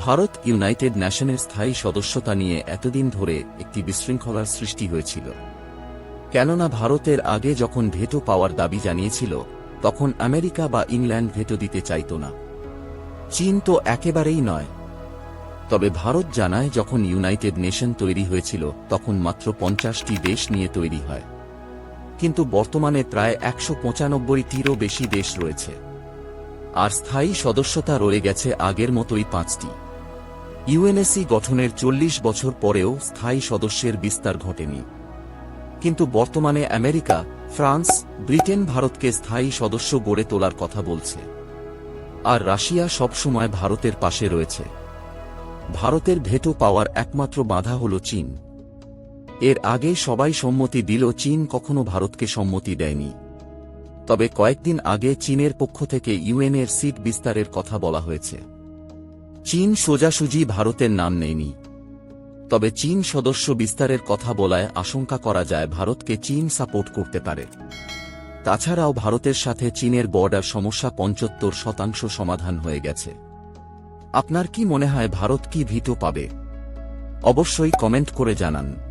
Bharat United নেশনের স্থায়ী সদস্যতা নিয়ে এতদিন ধরে একটি বিশৃঙ্খলার সৃষ্টি হয়েছিল। কেননা ভারতের আগে যখন ভেটো পাওয়ার দাবি জানিয়েছিল, তখন আমেরিকা বা ইংল্যান্ড ভেটো দিতে চাইত না। চীন তো একেবারেই নয়। তবে ভারত জানায় যখন ইউনাইটেড নেশন তৈরি হয়েছিল, তখন মাত্র পঞ্চাশটি দেশ নিয়ে তৈরি হয়। কিন্তু বর্তমানে প্রায় একশো পঁচানব্বইটিরও বেশি দেশ রয়েছে। আর স্থায়ী সদস্যতা রয়ে গেছে আগের মতোই পাঁচটি। ইউএনএসি গঠনের চল্লিশ বছর পরেও স্থায়ী সদস্যের বিস্তার ঘটেনি। কিন্তু বর্তমানে আমেরিকা, ফ্রান্স, ব্রিটেন ভারতকে স্থায়ী সদস্য গড়ে তোলার কথা বলছে। আর রাশিয়া সবসময় ভারতের পাশে রয়েছে। ভারতের ভেটো পাওয়ার একমাত্র বাধা হল চীন। এর আগে সবাই সম্মতি দিল চীন কখনো ভারতকে সম্মতি দেয়নি। তবে কয়েকদিন আগে চীনের পক্ষ থেকে ইউএনের সিট বিস্তারের কথা বলা হয়েছে। চীন সোজাসুজি ভারতের নাম নেয়নি। তবে চীন সদস্য বিস্তারের কথা বলায় আশঙ্কা করা যায় ভারতকে চীন সাপোর্ট করতে পারে। তাছাড়াও ভারতের সাথে চীনের বর্ডার সমস্যা পঞ্চত্তর শতাংশ সমাধান হয়ে গেছে। আপনার কি মনে হয় ভারত কি ভীত পাবে? অবশ্যই কমেন্ট করে জানান।